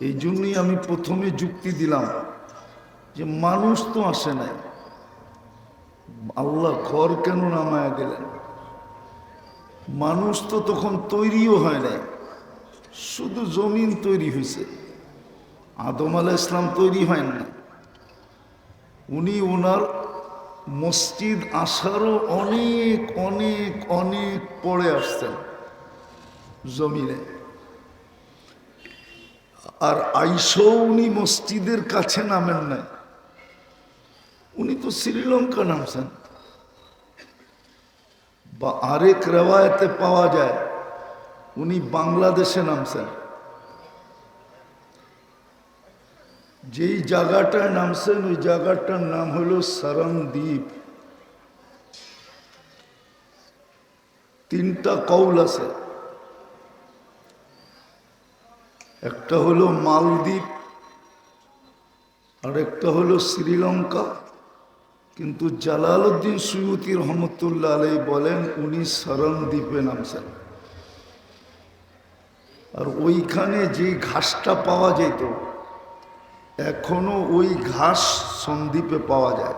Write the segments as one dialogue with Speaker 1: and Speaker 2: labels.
Speaker 1: এই জন্যই আমি প্রথমে যুক্তি দিলাম যে মানুষ তো আসে নাই। আল্লাহ ঘর কেন নামায়া দিলেন? মানুষ তো তখন তৈরিও হয় নাই। শুধু জমিন তৈরি হয়েছে আদম আলা ইসলাম তৈরি হয় না উনি ওনার মসজিদ আসারও অনেক অনেক অনেক পরে আসছেন জমিনে। আর আইসো উনি মসজিদের কাছে নামেন নাই। উনি তো শ্রীলঙ্কা নামছেন। বা আরেক রেওয়ায়তে পাওয়া যায়, উনি বাংলাদেশে নামছেন। যেই জায়গাটায় নামছেন, ওই জায়গাটার নাম হলো সারংদ্বীপ। তিনটা কৌল আছে। একটা হলো মালদ্বীপ, আর একটা হলো শ্রীলঙ্কা। কিন্তু জালালউদ্দিন সুয়ুতি রহমতুল্লাহ আলাই বলেন, উনি সরণদ্বীপে নামছেন। আর ওইখানে যে ঘাসটা পাওয়া যেত, এখনও ওই ঘাস সন্দ্বীপে পাওয়া যায়।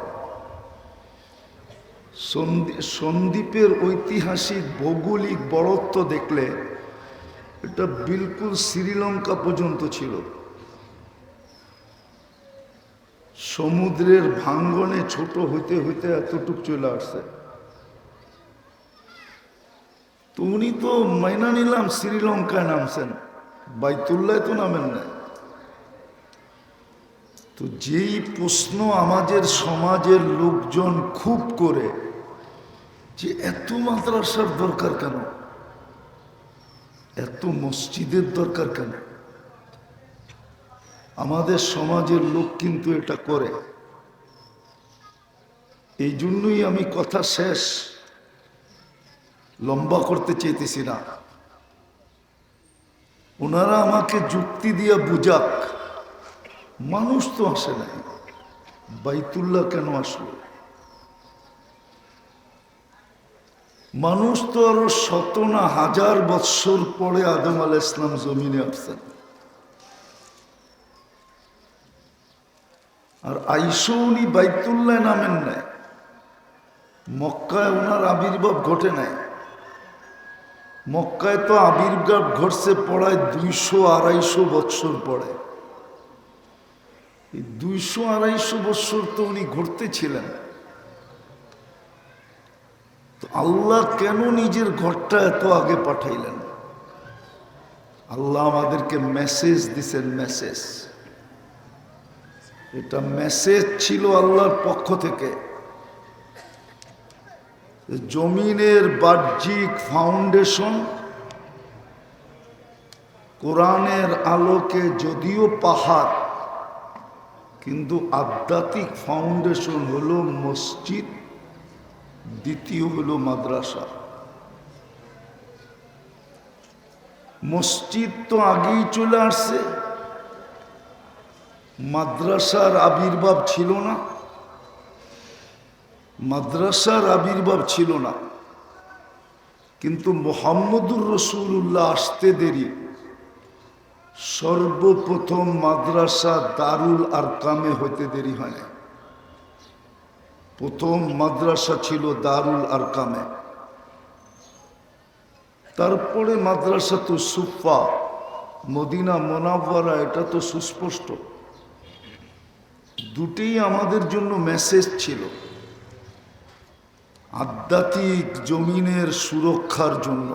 Speaker 1: সন্দী- সন্দ্বীপের ঐতিহাসিক ভৌগোলিক বড়ত্ব দেখলে এটা বিলকুল শ্রীলঙ্কা পর্যন্ত ছিল। সমুদ্রের ভাঙ্গনে ছোট হইতে হইতে এতটুক চলে আসছে। তো উনি তো মাইনা নিলাম শ্রীলঙ্কায় নামছেন, বাইতুল্লায় তো নামেন না তো যেই প্রশ্ন আমাদের সমাজের লোকজন খুব করে যে এত মাদ্রাসার দরকার কেন? এত মসজিদের দরকার কেন? আমাদের সমাজের লোক কিন্তু এটা করে। এই জন্যই আমি কথা শেষ। লম্বা করতে চাইতেছি না। ওনারা আমাকে যুক্তি দিয়ে বুঝাক। মানুষ তো আসে নাই। বাইতুল্লাহ কেন আসলো? মানুষ তো আরও শত না হাজার বৎসর পরে আদম আল ইসলাম জমিনে আসছেন। আর আইসো উনি বাইতুল্লাহ নামেন নাই। মক্কায় ওনার আবির্ভাব ঘটে নাই। মক্কায় তো আবির্ভাব ঘটছে পড়ায় দুইশো আড়াইশো বৎসর পরে। দুইশো আড়াইশো বৎসর তো উনি ঘুরতেছিলেন তো আল্লাহ কেন নিজের ঘরটা এত আগে পাঠাইলেন? আল্লাহ আমাদেরকে মেসেজ দিছেন মেসেজ এটা মেসেজ ছিল আল্লাহর পক্ষ থেকে। জমিনের বাহ্যিক ফাউন্ডেশন কোরআনের আলোকে যদিও পাহাড়, কিন্তু আধ্যাত্মিক ফাউন্ডেশন হলো মসজিদ দ্বিতীয় হলো মাদ্রাসা। মসজিদ তো আগেই চলে আসছে। মাদ্রাসার আবির্ভাব ছিল না। মাদ্রাসার আবির্ভাব ছিল না। কিন্তু মোহাম্মদুর রসুল্লাহ আসতে দেরি। সর্বপ্রথম মাদ্রাসা দারুল আর কামে হইতে দেরি হয় না প্রথম মাদ্রাসা ছিল দারুল আরকামে। তারপরে মাদ্রাসা তো সুফা মদিনা মোনাব্বারা এটা তো সুস্পষ্ট। দুটেই আমাদের জন্য মেসেজ ছিল। আধ্যাত্মিক জমিনের সুরক্ষার জন্য।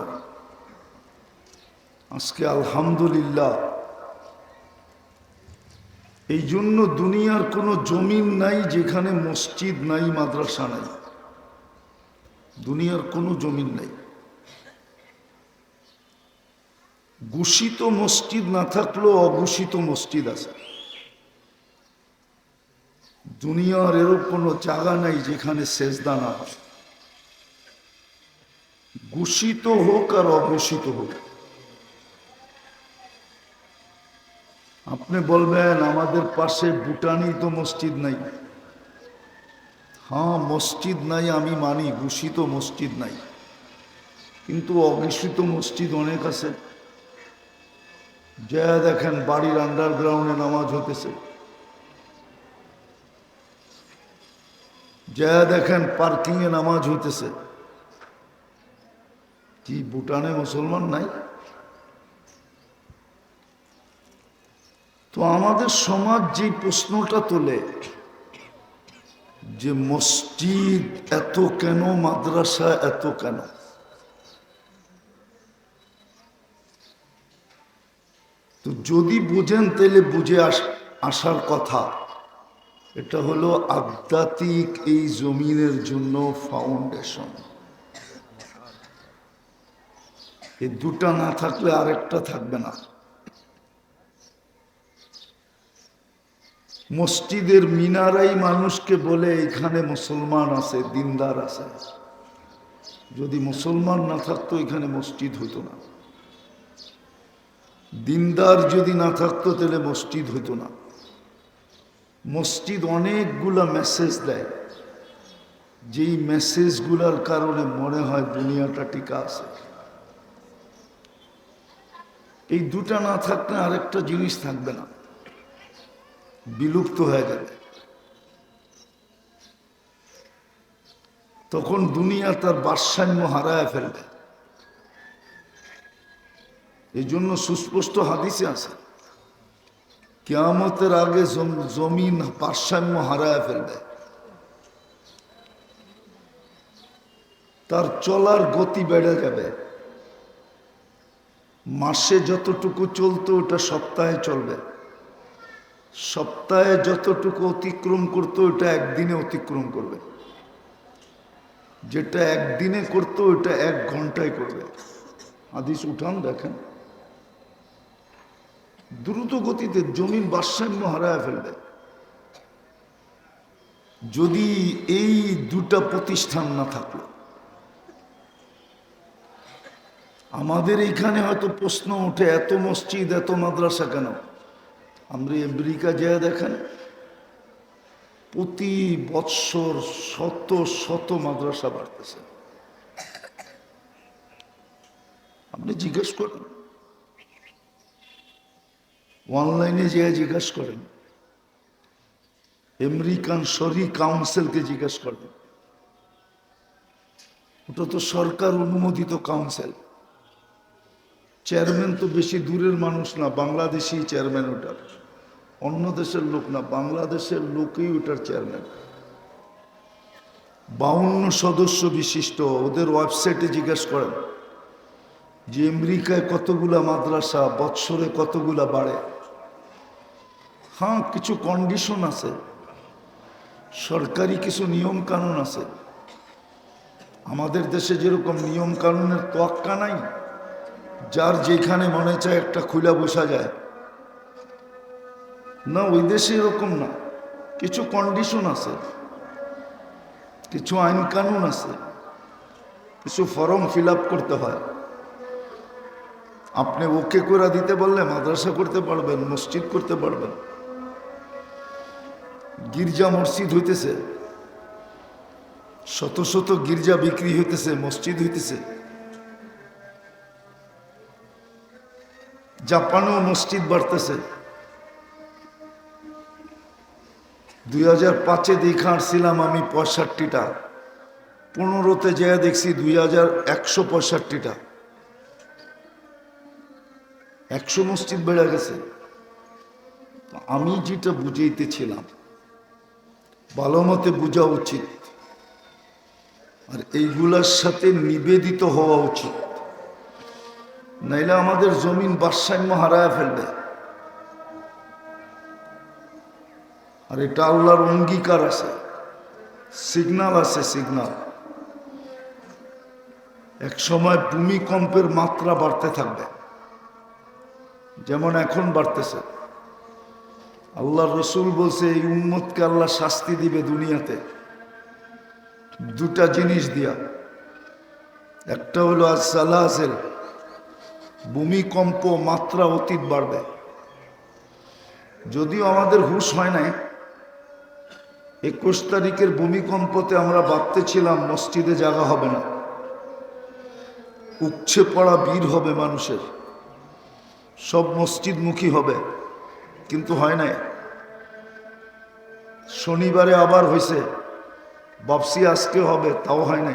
Speaker 1: আজকে আলহামদুলিল্লাহ এই জন্য দুনিয়ার কোনো জমিন নাই যেখানে মসজিদ নাই, মাদ্রাসা নাই। দুনিয়ার কোনো জমিন নাই। ঘোষিত মসজিদ না থাকলেও অঘোষিত মসজিদ আছে। দুনিয়ার এরকম কোনো জায়গা নাই যেখানে সেজদা না হয়। ঘোষিত হোক আর অঘোষিত হোক। আপনি বলবেন, আমাদের পাশে ভুটানি তো মসজিদ নাই। হ্যাঁ মসজিদ নাই, আমি মানি ঘুষিত মসজিদ নাই। কিন্তু অঘোষিত মসজিদ অনেক আছে। যা দেখেন, বাড়ির আন্ডারগ্রাউন্ডে নামাজ হতেছে। যা দেখেন পার্কিংয়ে নামাজ হইতেছে কি, ভুটানে মুসলমান নাই? তো আমাদের সমাজ যে প্রশ্নটা তোলে যে মসজিদ এত কেন, মাদ্রাসা এত কেন? তো যদি বুঝেন তাহলে বুঝে আস, আসার কথা। এটা হলো আধ্যাত্মিক এই জমিনের জন্য ফাউন্ডেশন এই দুটা না থাকলে আরেকটা থাকবে না। মসজিদের মিনারাই মানুষকে বলে, এখানে মুসলমান আছে, দিনদার আছে। যদি মুসলমান না থাকতো, এখানে মসজিদ হতো না। দিনদার যদি না থাকতো, তাহলে মসজিদ হতো না। মসজিদ অনেকগুলা মেসেজ দেয়। যেই মেসেজগুলার কারণে মনে হয় দুনিয়াটা টিকা আছে। এই দুটা না থাকলে আরেকটা জিনিস থাকবে না। বিলুপ্ত হয়ে যাবে তখন দুনিয়া তার ভারসাম্য হারায় ফেলবে। এই জন্য সুস্পষ্ট হাদিসে আছে, কেয়ামতের আগে জমিন ভারসাম্য হারায় ফেলবে। তার চলার গতি বেড়ে যাবে। মাসে যতটুকু চলতো, ওটা সপ্তাহে চলবে। সপ্তাহে যতটুকু অতিক্রম করতো ওটা একদিনে অতিক্রম করবে। যেটা একদিনে করতো ওটা এক ঘন্টায় করবে। আদিস উঠান, দেখেন। দ্রুত গতিতে জমিন ভারসাম্য হারায় ফেলবে। যদি এই দুটা প্রতিষ্ঠান না থাকল। আমাদের এখানে হয়তো প্রশ্ন ওঠে এত মসজিদ, এত মাদ্রাসা কেন? আমরা আমেরিকা যেয়ে দেখেন, প্রতি বৎসর শত শত মাদ্রাসা বাড়তেছে। আপনি জিজ্ঞেস করেন। অনলাইনে যেয়ে জিজ্ঞেস করেন। আমেরিকান শরি কাউন্সিলকে জিজ্ঞেস করেন। ওটা তো সরকার অনুমোদিত কাউন্সিল। চেয়ারম্যান তো বেশি দূরের মানুষ না, বাংলাদেশি চেয়ারম্যান ওটার অন্য দেশের লোক না, বাংলাদেশের লোকই ওটার চেয়ারম্যান বাউন্ন সদস্য বিশিষ্ট, ওদের ওয়েবসাইটে জিজ্ঞেস করেন যে আমেরিকায় কতগুলা মাদ্রাসা, বৎসরে কতগুলা বাড়ে? হ্যাঁ কিছু কন্ডিশন আছে। সরকারি কিছু নিয়ম কানুন আছে। আমাদের দেশে যেরকম নিয়ম কানুনের তোয়াক্কা নাই, যার যেখানে মনে চায় একটা খুলা বসা যায়। না, ওই দেশে এরকম না। কিছু কন্ডিশন আছে, কিছু আইন কানুন আছে, কিছু ফর্ম ফিল করতে হয়। আপনি ওকে করে দিতে বললে মাদ্রাসা করতে পারবেন, মসজিদ করতে পারবেন। গির্জা মসজিদ হইতেছে, শত শত গির্জা বিক্রি হইতেছে, মসজিদ হইতেছে। জাপানেও মসজিদ বাড়তেছে। দুই হাজার পাঁচে দেখা আসছিলাম আমি পঁয়ষট্টিটা। পনেরোতে যেয়ে দেখছি দুই হাজার একশো পঁয়ষট্টিটা। একশো মসজিদ বেড়ে গেছে। আমি যেটা বুঝাইতেছিলাম ভালো মতে বোঝা উচিত আর এইগুলার সাথে নিবেদিত হওয়া উচিত। নাইলে আমাদের জমিন ভারসাম্য হারায় ফেলবে। আর এটা আল্লাহর অঙ্গীকার আছে। সিগনাল আছে সিগনাল এক সময় ভূমিকম্পের মাত্রা বাড়তে থাকবে। যেমন এখন বাড়তেছে। আল্লাহ রসুল বলছে, এই উম্মতকে আল্লাহ শাস্তি দিবে দুনিয়াতে। দুটা জিনিস দিয়া। একটা হলো আজ সালাহাসেল ভূমিকম্প মাত্রা অতীত বাড়বে। যদিও আমাদের হুশ হয় নাই একুশ তারিখের ভূমিকম্পতে আমরা ভাবতেছিলাম মসজিদে জায়গা হবে না। উচ্ছে পড়া বীর হবে মানুষের। সব মসজিদমুখী হবে। কিন্তু হয় নাই। শনিবারে আবার হয়েছে বাপসি আজকে হবে, তাও হয় নাই।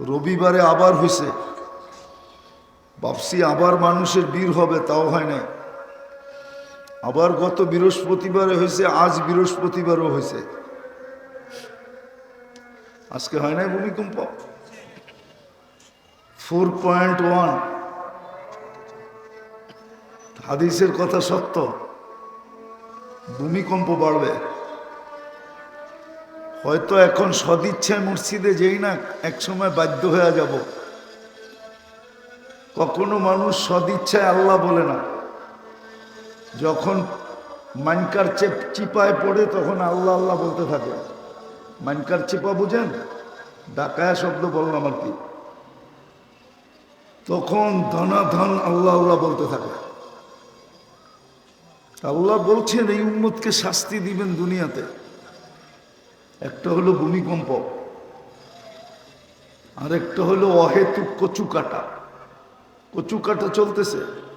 Speaker 1: রবিবারে আবার হয়েছে বাপসি আবার মানুষের বীর হবে, তাও হয় নাই। আবার গত বৃহস্পতিবারে হয়েছে, আজ বৃহস্পতিবারও হয়েছে। আজকে হয় নাই ভূমিকম্প? ফোর পয়েন্ট ওয়ান হাদিসের কথা সত্য। ভূমিকম্প বাড়বে। হয়তো এখন সদিচ্ছায় মসজিদে যেই না একসময় বাধ্য হয়ে যাব। কখনো মানুষ সদিচ্ছায় আল্লাহ বলে না। যখন মানকার চেপ চিপায় পড়ে, তখন আল্লাহ আল্লাহ বলতে থাকে, মানকার চিপা বুঝেন? ডাকায়া শব্দ বললাম আর কি? তখন ধনাধন আল্লাহ আল্লাহ বলতে থাকে। আল্লাহ বলছেন, এই উম্মতকে শাস্তি দিবেন দুনিয়াতে। একটা হলো ভূমিকম্প আর একটা হলো অহেতুক কচু কাটা কচু কাটা চলতেছে।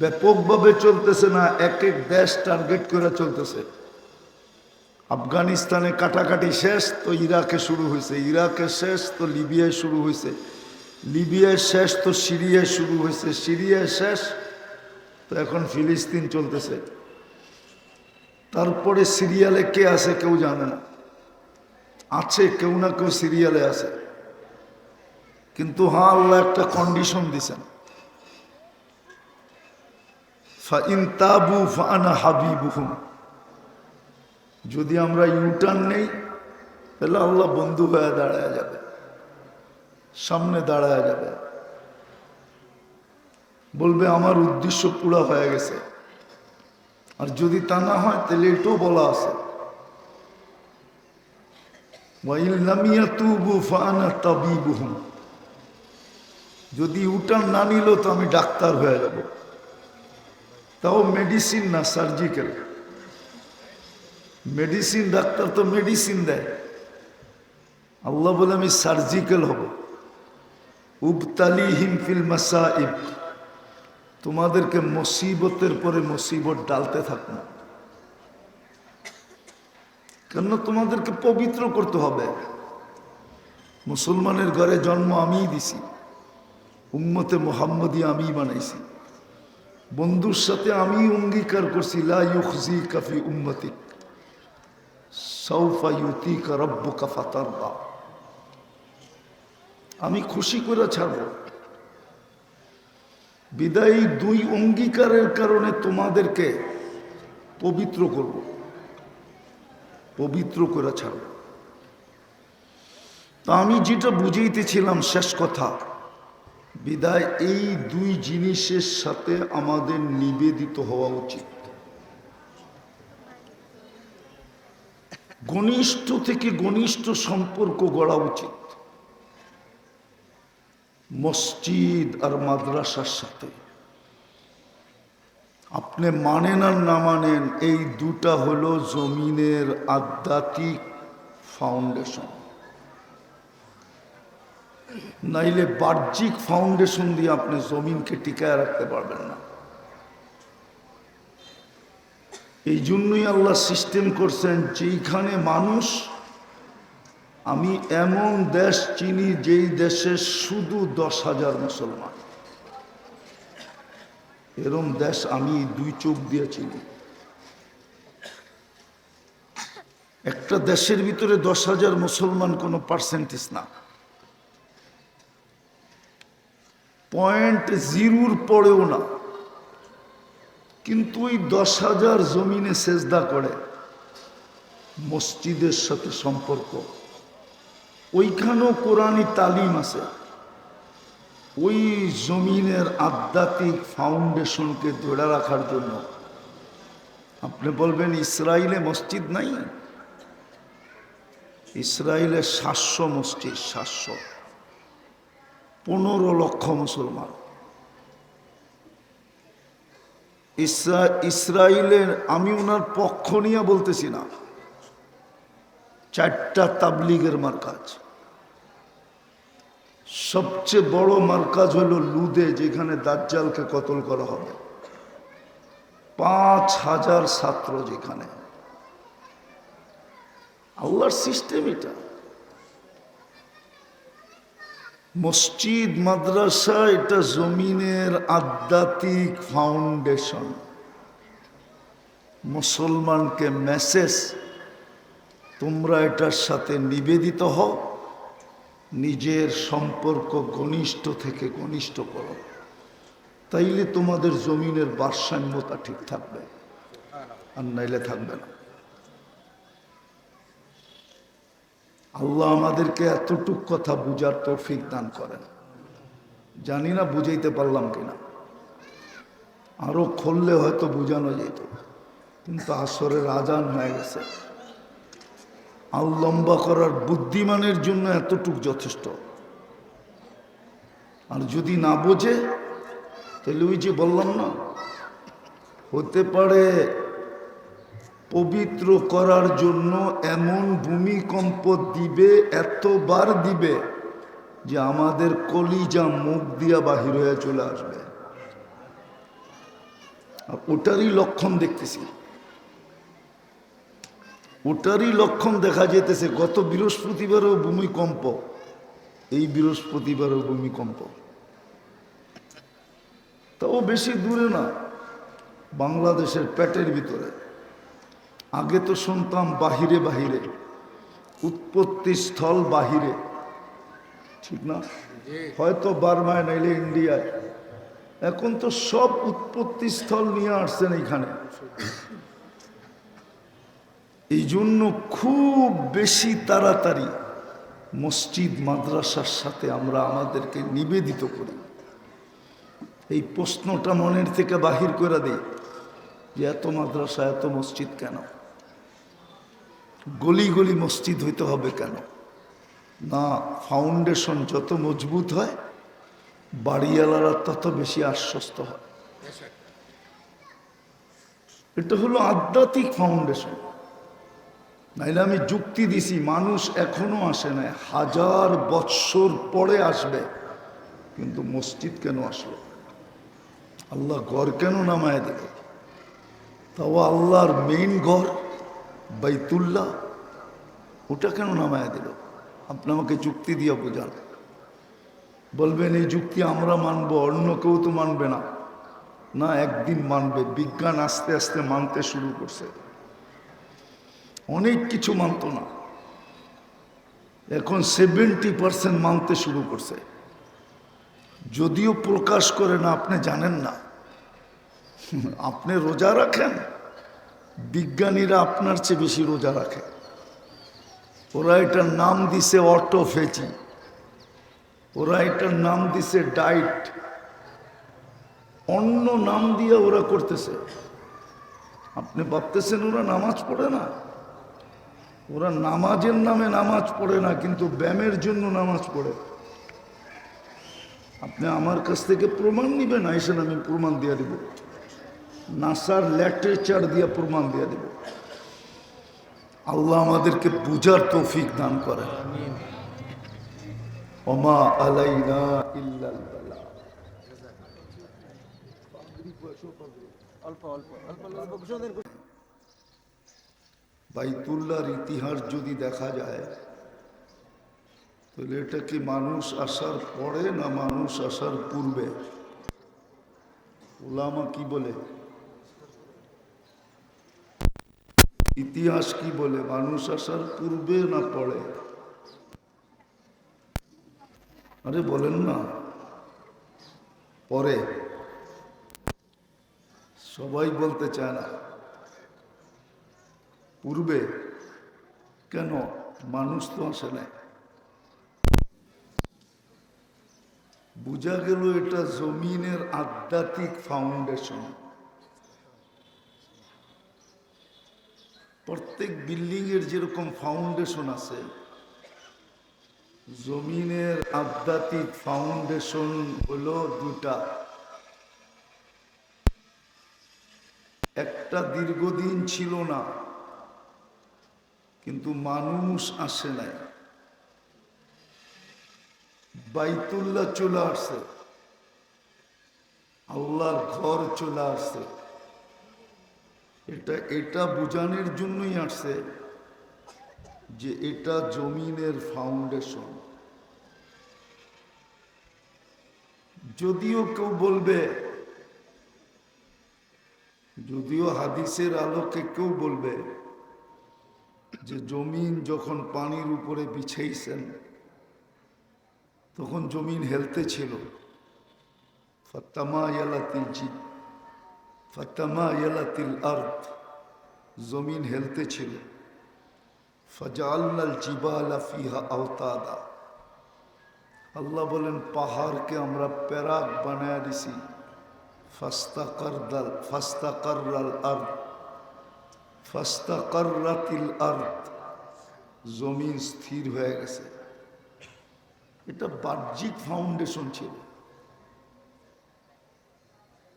Speaker 1: ব্যাপকভাবে চলতেছে না, এক এক দেশ টার্গেট করে চলতেছে। আফগানিস্তানে কাটাকাটি শেষ, তো ইরাকে শুরু হয়েছে। ইরাকে শেষ, তো লিবিয়ায় শুরু হয়েছে। লিবিয়ায় শেষ, তো সিরিয়ায় শুরু হয়েছে। সিরিয়ায় শেষ, তো এখন ফিলিস্তিন চলতেছে। তারপরে সিরিয়ালে কে আছে কেউ জানে না। আছে, কেউ না কেউ সিরিয়ালে আছে। কিন্তু হ্যাঁ আল্লাহ একটা কন্ডিশন দিছেন হাবিবুহুম। যদি আমরা ইউটার্ন নেই, তাহলে আল্লাহ বন্ধু হয়ে দাঁড়ায় যাবে, সামনে দাঁড়ায় যাবে। বলবে, আমার উদ্দেশ্য পুরা হয়ে গেছে। আর যদি তা না হয়, তাহলে এটাও বলা আছে। যদি উটান না নিল, তো আমি ডাক্তার হয়ে যাব। তাও মেডিসিন না সার্জিক্যাল মেডিসিন ডাক্তার তো মেডিসিন দেয়। আল্লাহ বলে, আমি সার্জিক্যাল হব। উবতালি হিমফিল মাসাইব। তোমাদেরকে মুসিবতের পরে মুসিবত ডালতে থাকব। কেন তোমাদেরকে পবিত্র করতে হবে। মুসলমানের ঘরে জন্ম আমিই দিছি। উম্মতে মোহাম্মদী আমি বানাইছি। বন্ধুর সাথে আমি অঙ্গীকার করছি, লা ইউখজি কাফি উম্মতিক আমি খুশি করে ছাড়ব। বিদায়ী দুই অঙ্গীকারের কারণে তোমাদেরকে পবিত্র করব। পবিত্র করে ছাড়ব। তা আমি যেটা বুঝাইতেছিলাম শেষ কথা বিদায়, এই দুই জিনিসের সাথে আমাদের নিবেদিত হওয়া উচিত। ঘনিষ্ঠ থেকে ঘনিষ্ঠ সম্পর্ক গড়া উচিত। মসজিদ আর মাদ্রাসার সাথে। আপনি মানেন আর না মানেন, এই দুটা হলো জমিনের আধ্যাত্মিক ফাউন্ডেশন নাইলে বাহ্যিক ফাউন্ডেশন দিয়ে আপনি জমিনকে টিকায় রাখতে পারবেন না। এই জন্যই আল্লাহ সিস্টেম করছেন, যেইখানে মানুষ, আমি এমন দেশ চিনি যেই দেশে শুধু দশ হাজার মুসলমান। এরম দেশ আমি দুই চোখ দিয়ে চিনি। একটা দেশের ভিতরে দশ হাজার মুসলমান কোনো পার্সেন্টেজ না। পয়েন্ট জিরুর পড়েও না। কিন্তু ওই দশ হাজার জমিনে সেজদা করে, মসজিদের সাথে সম্পর্ক। ওইখানেও কোরআনী তালিম আছে। ওই জমিনের আধ্যাত্মিক ফাউন্ডেশনকে ধরে রাখার জন্য। আপনি বলবেন ইসরায়েলে মসজিদ নাই? ইসরায়েলে সাতশো মসজিদ, সাতশো। পনেরো লক্ষ মুসলমান। ইসরা ইসরায়েলের আমি ওনার পক্ষ নিয়ে বলতেছি না। চারটা তাবলিগের মার কাজ সবচেয়ে বড় মার্কাজ হলো লুদে, যেখানে দাজ্জালকে কতল করা হবে। পাঁচ হাজার ছাত্র যেখানে। আল্লাহর সিস্টেম এটা। মসজিদ, মাদ্রাসা, এটা জমিনের আধ্যাত্মিক ফাউন্ডেশন মুসলমানকে মেসেজ তোমরা এটার সাথে নিবেদিত হও, নিজের সম্পর্ক ঘনিষ্ঠ থেকে ঘনিষ্ঠ করো। তাইলে তোমাদের জমিনের ভারসাম্যতা ঠিক থাকবে, আর নাইলে থাকবে না। আল্লাহ আমাদেরকে এতটুক কথা বুঝার তৌফিক দান করেন। জানি না বুঝাইতে পারলাম কিনা। আরও খুললে হয়তো বুঝানো যেত। কিন্তু আসরের আজান হয়ে গেছে। আর লম্বা করার বুদ্ধিমানের জন্য এতটুক যথেষ্ট। আর যদি না বোঝে, তাহলে ওই যে বললাম না, হতে পারে পবিত্র করার জন্য এমন ভূমিকম্প দিবে, এতবার দিবে, যে আমাদের কলিজা মুখ দিয়া বাহির হয়ে চলে আসবে। আর ওটারই লক্ষণ দেখতেছি। ওটারই লক্ষণ দেখা যেতেছে, গত বৃহস্পতিবারও ভূমিকম্প, এই বৃহস্পতিবারও ভূমিকম্প। তাও বেশি দূরে না, বাংলাদেশের পেটের ভিতরে। আগে তো শুনতাম বাহিরে বাহিরে উৎপত্তি স্থল বাহিরে ঠিক না? হয়তো বার্মায় নাইলে ইন্ডিয়ায়। এখন তো সব উৎপত্তি স্থল নিয়ে আসছেন এখানে এই জন্য খুব বেশি তাড়াতাড়ি মসজিদ মাদ্রাসার সাথে আমরা আমাদেরকে নিবেদিত করি। এই প্রশ্নটা মনের থেকে বাহির করে দিই যে এত মাদ্রাসা এত মসজিদ কেন? গলি গলি মসজিদ হইতে হবে কেন? না ফাউন্ডেশন যত মজবুত হয়, বাড়িওয়ালারা তত বেশি আশ্বস্ত হয়। এটা হলো আধ্যাত্মিক ফাউন্ডেশন নাইলে আমি যুক্তি দিছি, মানুষ এখনও আসে না হাজার বৎসর পরে আসবে, কিন্তু মসজিদ কেন আসলো? আল্লাহ ঘর কেন নামায় দেবে তাও আল্লাহর মেইন ঘর বাইতুল্লাহ, ওটা কেন নামায় দিল? আপনি আমাকে যুক্তি দিয়ে বোঝান। বলবেন, এই যুক্তি আমরা মানব, অন্য কেউ তো মানবে না। না, একদিন মানবে। বিজ্ঞান আস্তে আস্তে মানতে শুরু করছে। অনেক কিছু মানত না। এখন সেভেন্টি পার্সেন্ট মানতে শুরু করছে। যদিও প্রকাশ করে না, আপনি জানেন না। আপনি রোজা রাখেন বিজ্ঞানীরা আপনার চেয়ে বেশি রোজা রাখে। ওরা এটার নাম দিছে অটোফেজি। ওরা এটার নাম দিছে ডাইট অন্য নাম দিয়ে ওরা করতেছে। আপনি ভাবতেছেন ওরা নামাজ পড়ে না? ওরা নামাজের নামে নামাজ পড়ে না, কিন্তু ব্যায়ামের জন্য নামাজ পড়ে। আপনি আমার কাছ থেকে প্রমাণ নিবেন আইসেন আমি প্রমাণ দিয়ে দেব। নাসার ল্যাটারেচার দিয়ে প্রমাণ দিয়ে দেব। আল্লাহ আমাদেরকে বুঝার তৌফিক দান করে। বাইতুল্লাহর ইতিহাস যদি দেখা যায়, তাহলে এটা কি মানুষ আসার পরে না মানুষ আসার পূর্বে? ওলামা কি বলে? ইতিহাস কি বলে? মানুষ আসার পূর্বে না পড়ে আরে বলেন না। পরে। সবাই বলতে চায় না। পূর্বে? কেন? মানুষ তো আসে নাই। বোঝা গেল এটা জমিনের আধ্যাত্মিক ফাউন্ডেশন প্রত্যেক বিল্ডিং এর যেরকম ফাউন্ডেশন আছে, জমিনের আধ্যাত্মিক ফাউন্ডেশন হলো দুটা। একটা দীর্ঘদিন ছিল না, কিন্তু মানুষ আসে নাই। বাইতুল্লাহ চলে আসছে, আল্লাহর ঘর চলে আসছে। এটা এটা বোঝানোর জন্যই আসছে যে এটা জমিনের ফাউন্ডেশন যদিও কেউ বলবে, যদিও হাদিসের আলোকে কেউ বলবে যে জমিন যখন পানির উপরে বিছাইছেন, তখন জমিন হেলতে ছিল। ফাত্তামা ইয়ালাতিল জি ফাত্তামা ইয়ালাতিল আর্থ জমিন হেলতে ছিল ফজাল্লাল জিবালা ফিহা আওতাদা। আল্লাহ বলেন, পাহাড়কে আমরা প্যারাক বানায় দিছি। ফাস্তাকারদাল, ফাস্তাকাররাল আর্থ ফাস্তাকাররাতিল আর্থ জমিন স্থির হয়ে গেছে। এটা বাহ্যিক ফাউন্ডেশন ছিল।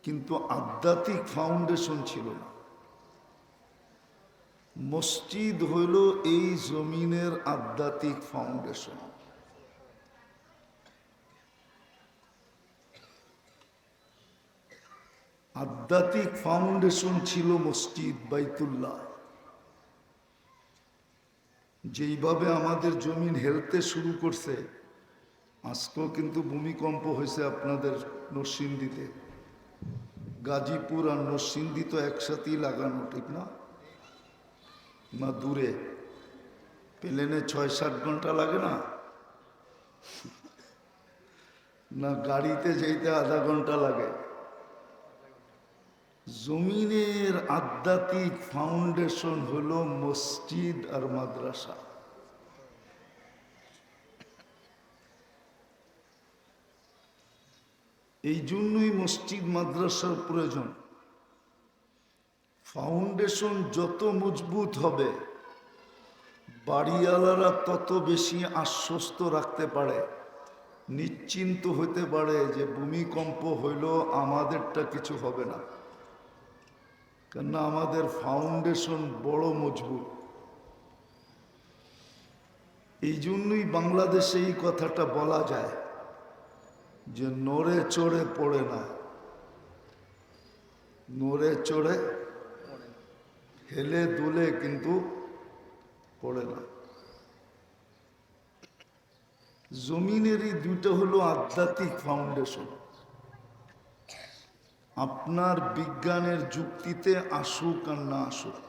Speaker 1: কিন্তু আধ্যাত্মিক ফাউন্ডেশন ছিল না। মসজিদ হইল এই জমিনের আধ্যাত্মিক ফাউন্ডেশন আধ্যাত্মিক ফাউন্ডেশন ছিল মসজিদ বাইতুল্লাহ। যেইভাবে আমাদের জমিন হেলতে শুরু করছে, আজকেও কিন্তু ভূমিকম্প হয়েছে আপনাদের নরসিংদীতে। গাজীপুর আর নরসিংদী তো একসাথেই লাগানো, ঠিক না? না, দূরে। প্লেনে ছয় সাত ঘণ্টা লাগে না? না, গাড়িতে যেতে আধা ঘণ্টা লাগে। জমিনের আধ্যাত্মিক ফাউন্ডেশন হলো মসজিদ আর মাদ্রাসা। এই জন্যই মসজিদ, মাদ্রাসার প্রয়োজন। ফাউন্ডেশন যত মজবুত হবে, বাড়িওয়ালারা তত বেশি আশ্বস্ত রাখতে পারে। নিশ্চিন্ত হতে পারে যে ভূমিকম্প হইল আমাদেরটা কিছু হবে না। কেননা আমাদের ফাউন্ডেশন বড় মজবুত। এই জন্যই বাংলাদেশে এই কথাটা বলা যায়। যে নড়ে চড়ে পড়ে না। নড়ে চড়ে হেলে দুলে কিন্তু পড়ে না। জমিনেরই দুইটা হলো আধ্যাত্মিক ফাউন্ডেশন আপনার বিজ্ঞানের যুক্তিতে আসুক আর না আসুক।